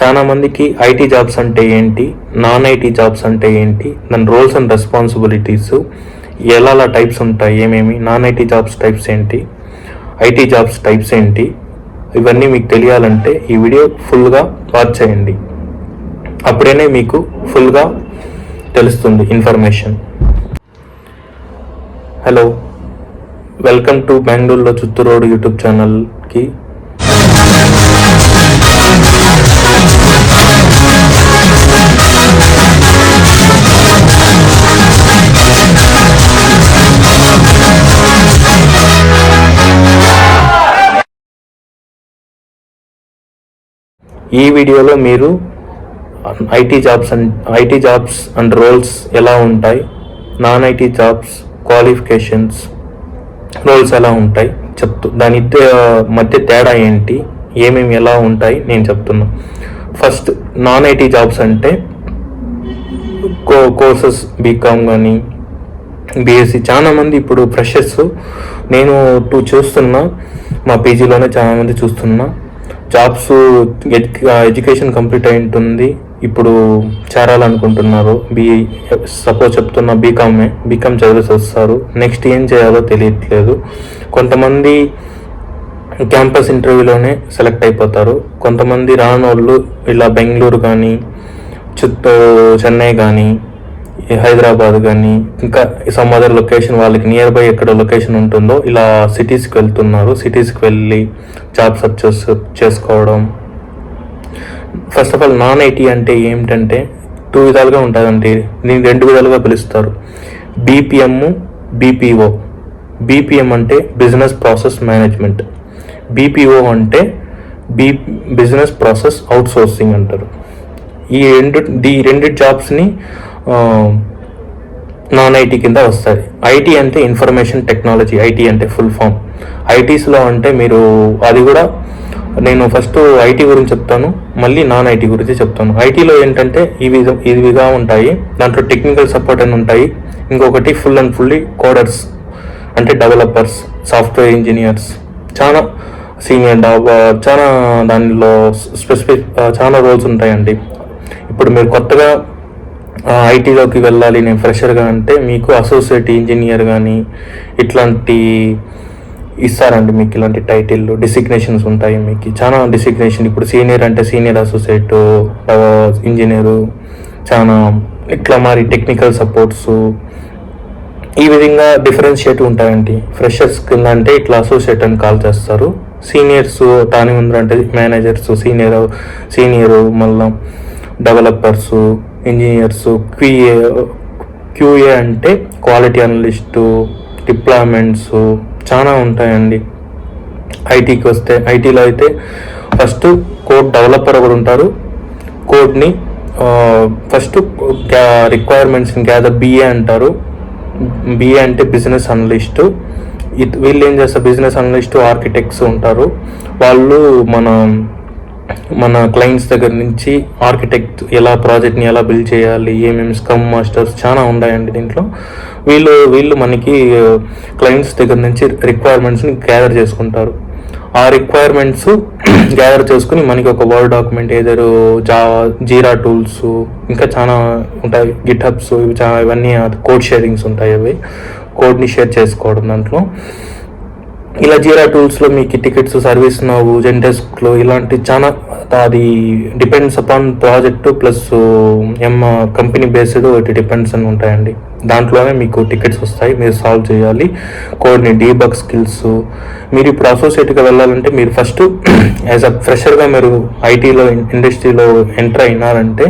చాలా మందికి IT jobs అంటే ఏంటి నాన్ ఐటీ జాబ్స్ అంటే ఏంటి దాని రోల్స్ అండ్ రెస్పాన్సిబిలిటీస్ ఎలా టైప్స్ ఉంటాయి ఏమేమి నాన్ ఐటీ జాబ్స్ టైప్స్ ఏంటి ఐటీ జాబ్స్ టైప్స్ ఏంటి ఇవన్నీ మీకు తెలియాలంటే ఈ వీడియో ఫుల్గా వాచ్ చేయండి. అప్పుడేనే మీకు ఫుల్గా తెలుస్తుంది ఇన్ఫర్మేషన్. హలో వెల్కమ్ టు బెంగళూరులో చిత్తూరు రోడ్ యూట్యూబ్ ఛానల్కి ఈ వీడియోలో మీరు IT jobs and IT jobs and roles ఎలా ఉంటాయి non IT jobs qualifications roles ఎలా ఉంటాయి చెప్తూ దాని మధ్య తేడా ఏంటి ఏమేమి ఎలా ఉంటాయి నేను చెప్తున్నా. ఫస్ట్ నాన్ ఐటీ జాబ్స్ అంటే కో కోర్సెస్ బీకామ్ కానీ బీఎస్సీ చాలా మంది ఇప్పుడు ఫ్రెషర్స్. నేను టూ చూస్తున్నా మా పీజీలోనే చాలామంది చూస్తున్నా. జాబ్స్ ఎడ్యుకేషన్ కంప్లీట్ అయి ఉంటుంది ఇప్పుడు చేరాలనుకుంటున్నారు. బీ సపోజ్ చెప్తున్న బీకామే బీకామ్ చదివేసి వస్తారు. నెక్స్ట్ ఏం చేయాలో తెలియట్లేదు. కొంతమంది క్యాంపస్ ఇంటర్వ్యూలోనే సెలెక్ట్ అయిపోతారు. కొంతమంది రానోళ్ళు ఇలా బెంగళూరు కానీ చిత్తూరు చెన్నై కానీ హైదరాబాద్ కానీ ఇంకా సమ్ అదర్ లొకేషన్ వాళ్ళకి నియర్ బై ఎక్కడ లొకేషన్ ఉంటుందో ఇలా సిటీస్కి వెళ్తున్నారు. సిటీస్కి వెళ్ళి జాబ్ సర్చెస్ చేసుకోవడం. First of all non IT అంటే ఏమిటంటే టూ విధాలుగా ఉంటుందండి. దీన్ని రెండు విధాలుగా పిలుస్తారు. బీపీఎమ్ బీపీఓ బీపీఎం అంటే బిజినెస్ ప్రాసెస్ మేనేజ్మెంట్ బీపీఓ అంటే B business process outsourcing అంటారు. ఈ రెండు ఈ రెండు జాబ్స్ని Um, నాన్ ఐటీ కింద వస్తుంది. ఐటీ అంటే ఇన్ఫర్మేషన్ టెక్నాలజీ ఐటీ అంటే ఫుల్ ఫామ్ ఐటీస్లో అంటే మీరు అది కూడా నేను ఫస్ట్ ఐటీ గురించి చెప్తాను మళ్ళీ నాన్ ఐటీ గురించి చెప్తాను. ఐటీలో ఏంటంటే ఇవి ఇవిగా ఉంటాయి. దాంట్లో టెక్నికల్ సపోర్ట్ అని ఉంటాయి. ఇంకొకటి ఫుల్ అండ్ ఫుల్లీ కోడర్స్ అంటే డెవలపర్స్ సాఫ్ట్వేర్ ఇంజనీర్స్ చాలా సీనియర్ చాలా దానిలో స్పెసిఫిక్ చాలా రోల్స్ ఉంటాయండి. ఇప్పుడు మీరు కొత్తగా ఐటీలోకి వెళ్ళాలి నేను ఫ్రెషర్గా అంటే మీకు అసోసియేట్ ఇంజనీర్ కానీ ఇట్లాంటి ఇస్తారండి మీకు ఇలాంటి టైటిల్ డిసిగ్నేషన్స్ ఉంటాయి మీకు. చాలా డిసిగ్నేషన్ ఇప్పుడు సీనియర్ అంటే సీనియర్ అసోసియేట్ ఇంజనీరు చాలా ఇట్లా మరి టెక్నికల్ సపోర్ట్స్ ఈ విధంగా డిఫరెన్షియేట్ ఉంటాయండి. ఫ్రెషర్స్ కింద అంటే ఇట్లా అసోసియేట్ అని కాల్ చేస్తారు. సీనియర్స్ దాని ముందు అంటే మేనేజర్స్ సీనియర్ సీనియర్ మళ్ళీ డెవలపర్స్ ఇంజనీర్స్ క్యూఏ క్యూఏ అంటే క్వాలిటీ అనలిస్టు డిప్లాయ్మెంట్స్ చాలా ఉంటాయండి. ఐటీకి వస్తే ఐటీలో అయితే ఫస్ట్ కోడ్ డెవలపర్ ఒకరు ఉంటారు? కోడ్ని ఫస్ట్ రిక్వైర్మెంట్స్ని గ్యాదర్ బిఏ అంటారు. బిఏ అంటే బిజినెస్ అనలిస్టు. వీళ్ళు ఏం చేస్తారు? బిజినెస్ అనలిస్టు ఆర్కిటెక్ట్స్ ఉంటారు. వాళ్ళు మన మన క్లయింట్స్ దగ్గర నుంచి ఆర్కిటెక్ట్ ఎలా ప్రాజెక్ట్ని ఎలా బిల్డ్ చేయాలి ఏమేమి స్కమ్ మాస్టర్స్ చాలా ఉన్నాయండి దీంట్లో. వీళ్ళు వీళ్ళు మనకి క్లయింట్స్ దగ్గర నుంచి రిక్వైర్మెంట్స్ని గ్యాదర్ చేసుకుంటారు. ఆ రిక్వైర్మెంట్స్ గ్యాదర్ చేసుకుని మనకి ఒక వర్డ్ డాక్యుమెంట్ ఏదో జా జీరా టూల్స్ ఇంకా చాలా ఉంటాయి. గిట్ హబ్స్ ఇవి చాలా ఇవన్నీ కోడ్ షేరింగ్స్ ఉంటాయి అవి. కోడ్ని షేర్ చేసుకోవడం దాంట్లో. ఇలా జీరా టూల్స్లో మీకు టికెట్స్ సర్వీస్ నవ్వు జెండెస్క్లో ఇలాంటి చాలా అది డిపెండ్స్ అపాన్ ప్రాజెక్ట్ ప్లస్ ఎం కంపెనీ బేస్డ్ ఇటు డిపెండ్స్ అని ఉంటాయండి. దాంట్లోనే మీకు టికెట్స్ వస్తాయి మీరు సాల్వ్ చేయాలి. కోడ్ని డీబగ్ స్కిల్స్ మీరు ఇప్పుడు అసోసియేట్గా వెళ్ళాలంటే మీరు ఫస్ట్ యాజ్ అ ఫ్రెషర్గా మీరు ఐటీలో ఇండస్ట్రీలో ఎంటర్ అయినారంటే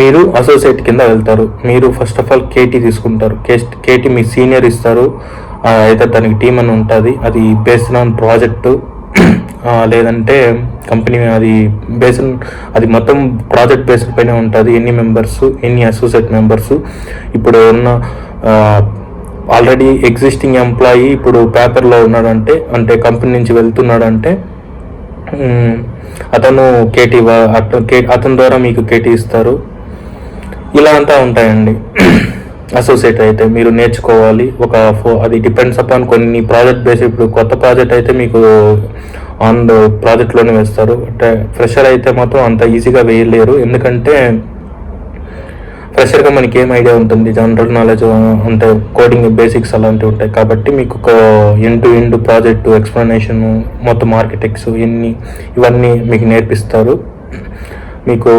మీరు అసోసియేట్ కింద వెళ్తారు. మీరు ఫస్ట్ ఆఫ్ ఆల్ కేటీ తీసుకుంటారు. కేటీ మీ సీనియర్ ఇస్తారు. అయితే దానికి టీం అని ఉంటుంది. అది బేస్డ్ ఆన్ ప్రాజెక్టు లేదంటే కంపెనీ అది బేస్డ్ అది మొత్తం ప్రాజెక్ట్ బేస్డ్ పైన ఉంటుంది. ఎన్ని మెంబర్స్ ఎన్ని అసోసియేట్ మెంబర్స్ ఇప్పుడు ఉన్న ఆల్రెడీ ఎగ్జిస్టింగ్ ఎంప్లాయీ ఇప్పుడు పేపర్లో ఉన్నాడంటే అంటే కంపెనీ నుంచి వెళ్తున్నాడంటే అతను కేటీ అతని ద్వారా మీకు కేటీ ఇస్తారు. ఇలా అంతా ఉంటాయండి. అసోసియేట్ అయితే మీరు నేర్చుకోవాలి. ఒక ఫో అది డిపెండ్స్ అపాన్ కొన్ని ప్రాజెక్ట్ బేస్ ఇప్పుడు కొత్త ప్రాజెక్ట్ అయితే మీకు ఆన్ ద ప్రాజెక్ట్లోనే వేస్తారు. అంటే ఫ్రెషర్ అయితే మాత్రం అంత ఈజీగా వేయలేరు. ఎందుకంటే ఫ్రెషర్గా మనకి ఏం ఐడియా ఉంటుంది? జనరల్ నాలెడ్జ్ అంటే కోడింగ్ బేసిక్స్ అలాంటివి ఉంటాయి. కాబట్టి మీకు ఒక end to end project explanation మొత్తం మార్కెటిక్స్ ఇవన్నీ ఇవన్నీ మీకు నేర్పిస్తారు. మీకు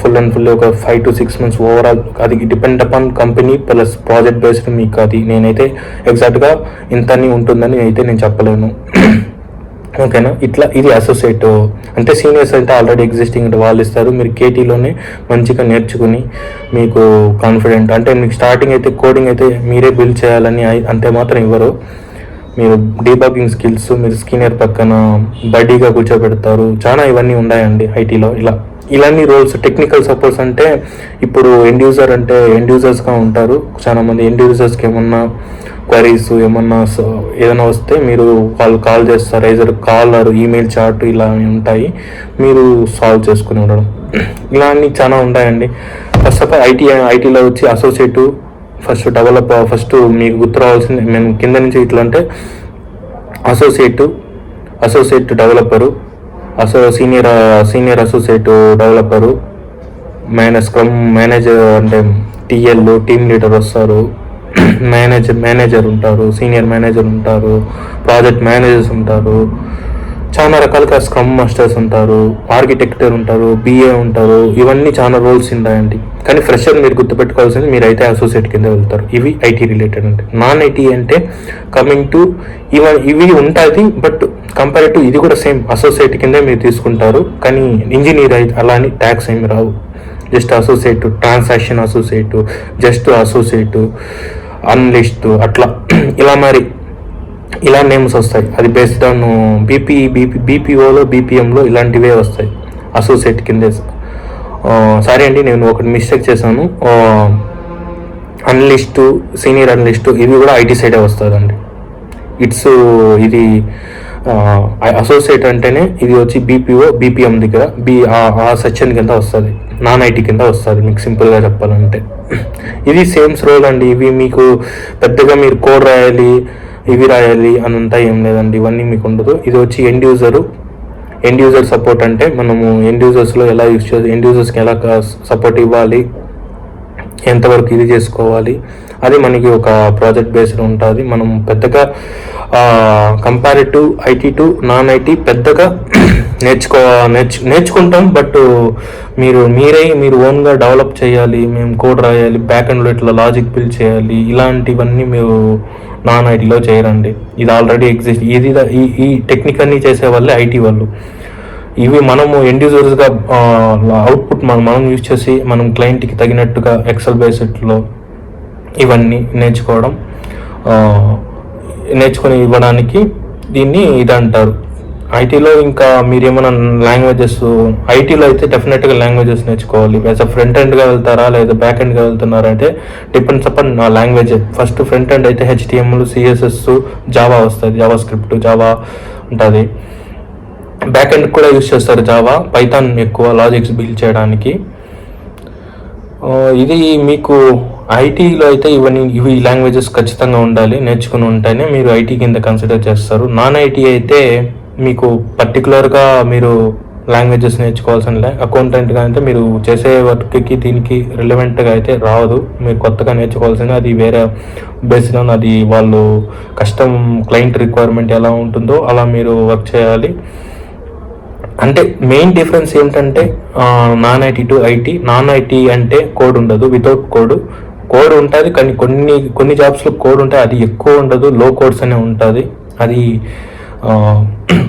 ఫుల్ అండ్ ఫుల్ ఒక five to six months overall అది depend upon company plus project based మీకు అది నేనైతే ఎగ్జాక్ట్గా ఇంతని ఉంటుందని అయితే నేను చెప్పలేను. ఓకేనా ఇట్లా ఇది అసోసియేట్ అంటే సీనియర్స్ అంటే ఆల్రెడీ ఎగ్జిస్టింగ్ వాళ్ళు ఇస్తారు మీరు కేటీలోనే మంచిగా నేర్చుకుని మీకు కాన్ఫిడెంట్ అంటే మీకు స్టార్టింగ్ అయితే కోడింగ్ అయితే మీరే బిల్డ్ చేయాలని అంతే మాత్రం ఇవ్వరు. మీరు డీబాగింగ్ స్కిల్స్ మీరు స్కీనియర్ పక్కన బడ్డీగా కూర్చోబెడతారు చాలా ఇవన్నీ ఉన్నాయండి ఐటీలో ఇలా. ఇలాంటి రోల్స్ టెక్నికల్ సపోర్ట్స్ అంటే ఇప్పుడు ఎండ్ యూజర్ అంటే ఎండ్ యూజర్స్గా ఉంటారు. చాలా మంది ఎండ్ యూజర్స్కి ఏమన్నా క్వరీస్ ఏమన్నా ఏదైనా వస్తే మీరు వాళ్ళు కాల్ చేస్తారు. ఐజర్ కాల్ ఈమెయిల్ చాట్ ఇలా ఉంటాయి. మీరు సాల్వ్ చేసుకుని ఉండడం. ఇలా అన్ని చాలా ఉంటాయండి. ఫస్ట్ ఆఫ్ ఆల్ ఐటీ ఐటీలో వచ్చి అసోసియేట్ ఫస్ట్ డెవలప్ ఫస్ట్ మీకు గుర్తు రావాల్సింది మేము కింద నుంచి ఇట్లా అంటే associate associate developer అసో senior senior associate developer manage scrum manager అంటే టీఎల్ టీమ్ లీడర్ వస్తారు. మేనేజర్ మేనేజర్ ఉంటారు సీనియర్ మేనేజర్ ఉంటారు ప్రాజెక్ట్ మేనేజర్స్ ఉంటారు. చాలా రకాలుగా స్క్రమ్ మాస్టర్స్ ఉంటారు ఆర్కిటెక్టర్ ఉంటారు బిఏ ఉంటారు. ఇవన్నీ చాలా రోల్స్ ఉంటాయండి. కానీ ఫ్రెషర్ మీరు గుర్తుపెట్టుకోవాల్సింది మీరు అయితే అసోసియేట్ కింద వెళ్తారు. ఇవి ఐటీ రిలేటెడ్ అంటే. నాన్ ఐటీ అంటే కమింగ్ టు ఇవ ఇవి ఉంటుంది బట్ కంపేర్ టు ఇది కూడా సేమ్ అసోసియేట్ కిందే మీరు తీసుకుంటారు. కానీ ఇంజనీర్ అయితే అలా అని ట్యాక్స్ ఏమి రావు. Just associate transaction associate just associate analyst అట్లా. ఇలా మరి ఇలా నేమ్స్ వస్తాయి. అది బేస్డ్ ఆన్ బీపీ బీపీ బీపీఓలో బీపీఎంలో ఇలాంటివే వస్తాయి. అసోసియేట్ కిందే. సారీ అండి నేను ఒకటి మిస్టేక్ చేశాను. అన్లిస్టు సీనియర్ అన్లిస్టు ఇవి కూడా ఐటీ సైడే వస్తుందండి. ఇట్స్ ఇది అసోసియేట్ అంటేనే ఇది వచ్చి బీపీఓ బీపీఎం దగ్గర బి ఆ సెక్షన్ కింద వస్తుంది నాన్ ఐటీ కింద వస్తుంది మీకు సింపుల్గా చెప్పాలంటే. ఇది సేమ్స్ రోల్ అండి ఇవి మీకు పెద్దగా మీరు కోడ్ రాయాలి ఇవి రాయాలి అని అంతా ఏం లేదండి ఇవన్నీ మీకు ఉండదు. ఇది వచ్చి end user end user support అంటే మనము ఎండ్ యూజర్స్లో ఎలా యూజ్ చేసి ఎండ్ యూజర్స్కి ఎలా సపోర్ట్ ఇవ్వాలి ఎంతవరకు ఇది చేసుకోవాలి అది మనకి ఒక ప్రాజెక్ట్ బేస్డ్ ఉంటుంది. మనం పెద్దగా comparative IT to non IT పెద్దగా నేర్చుకో నేర్చు నేర్చుకుంటాం. బట్ మీరు మీరే మీరు ఓన్గా డెవలప్ చేయాలి. మేము కోడ్ రాయాలి. బ్యాక్ అండ్లో ఇట్లా లాజిక్ బిల్డ్ చేయాలి. ఇలాంటివన్నీ మీరు నాన్ ఐటీలో చేయరండి. ఇది ఆల్రెడీ ఎగ్జిస్ట్ ఇది ఈ ఈ టెక్నిక్ అన్ని చేసే వాళ్ళే ఐటీ వాళ్ళు. ఇవి మనము ఎండ్ అవుట్పుట్ మనం మనం యూజ్ చేసి మనం క్లయింట్కి తగినట్టుగా ఎక్సెల్ బేస్డ్లో ఇవన్నీ నేర్చుకోవడం నేర్చుకొని ఇవ్వడానికి దీన్ని ఇది అంటారు ఐటీలో ఇంకా మీరు ఏమైనా లాంగ్వేజెస్ ఐటీలో అయితే డెఫినెట్గా లాంగ్వేజెస్ నేర్చుకోవాలి. యాజ్ అ ఫ్రంట్ ఎండ్గా వెళ్తారా లేదా బ్యాక్ ఎండ్గా వెళ్తున్నారా అంటే డిపెండ్స్ అపాన్ నా లాంగ్వేజ్. ఫస్ట్ ఫ్రంట్ ఎండ్ అయితే హెచ్డిఎంలు సిఎస్ఎస్ జావా వస్తుంది. జావా స్క్రిప్ట్ జావా ఉంటుంది. బ్యాక్ ఎండ్ కూడా యూస్ చేస్తారు జావా. పైథాన్ ఎక్కువ లాజిక్స్ బిల్డ్ చేయడానికి. ఇది మీకు ఐటీలో అయితే ఇవన్నీ ఇవి లాంగ్వేజెస్ ఖచ్చితంగా ఉండాలి నేర్చుకుని ఉంటేనే మీరు ఐటీ కింద కన్సిడర్ చేస్తారు. నాన్ ఐటీ అయితే మీకు పర్టికులర్గా మీరు లాంగ్వేజెస్ నేర్చుకోవాల్సిన అకౌంటెంట్గా అయితే మీరు చేసే వర్క్కి దీనికి రిలవెంట్గా అయితే రాదు. మీరు కొత్తగా నేర్చుకోవాల్సింది అది వేరే బేస్డ్ ఆన్ అది వాళ్ళు కష్టం క్లయింట్ రిక్వైర్మెంట్ ఎలా ఉంటుందో అలా మీరు వర్క్ చేయాలి. అంటే మెయిన్ డిఫరెన్స్ ఏంటంటే non IT to IT. Non IT అంటే కోడ్ ఉండదు. వితౌట్ కోడ్ కోడ్ ఉంటుంది కానీ కొన్ని కొన్ని జాబ్స్లో కోడ్ ఉంటుంది అది ఎక్కువ ఉండదు లో కోడ్స్ అనే ఉంటుంది. అది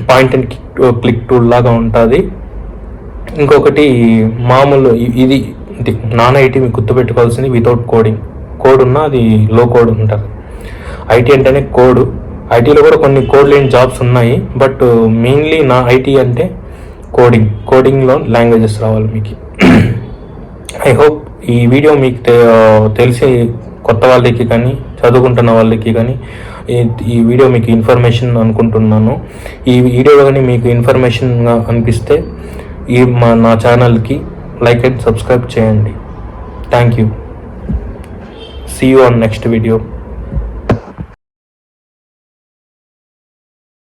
పాయింట్ అండ్ క్లిక్ టూల్ లాగా ఉంటుంది. ఇంకొకటి మామూలు ఇది ఇది నాన్ ఐటీ మీకు గుర్తుపెట్టుకోవాల్సింది వితౌట్ కోడింగ్ కోడ్ ఉన్నా అది లో కోడ్ ఉంటుంది. ఐటీ అంటేనే కోడ్. ఐటీలో కూడా కొన్ని కోడ్ లేని జాబ్స్ ఉన్నాయి బట్ మెయిన్లీ నా ఐటీ అంటే కోడింగ్ కోడింగ్లో లాంగ్వేజెస్ రావాలి మీకు. ఐ హోప్ ఈ వీడియో మీకు తెలిసే కొత్త వాళ్ళకి కానీ చదువుకుంటున్న వాళ్ళకి కానీ ఈ- ఈ వీడియో మీకు ఇన్ఫర్మేషన్ అనుకుంటున్నాను. ఈ వీడియో కానీ మీకు ఇన్ఫర్మేషన్గా అనిపిస్తే ఈ మా నా ఛానల్కి లైక్ అండ్ సబ్స్క్రైబ్ చేయండి. Thank you. See you on next video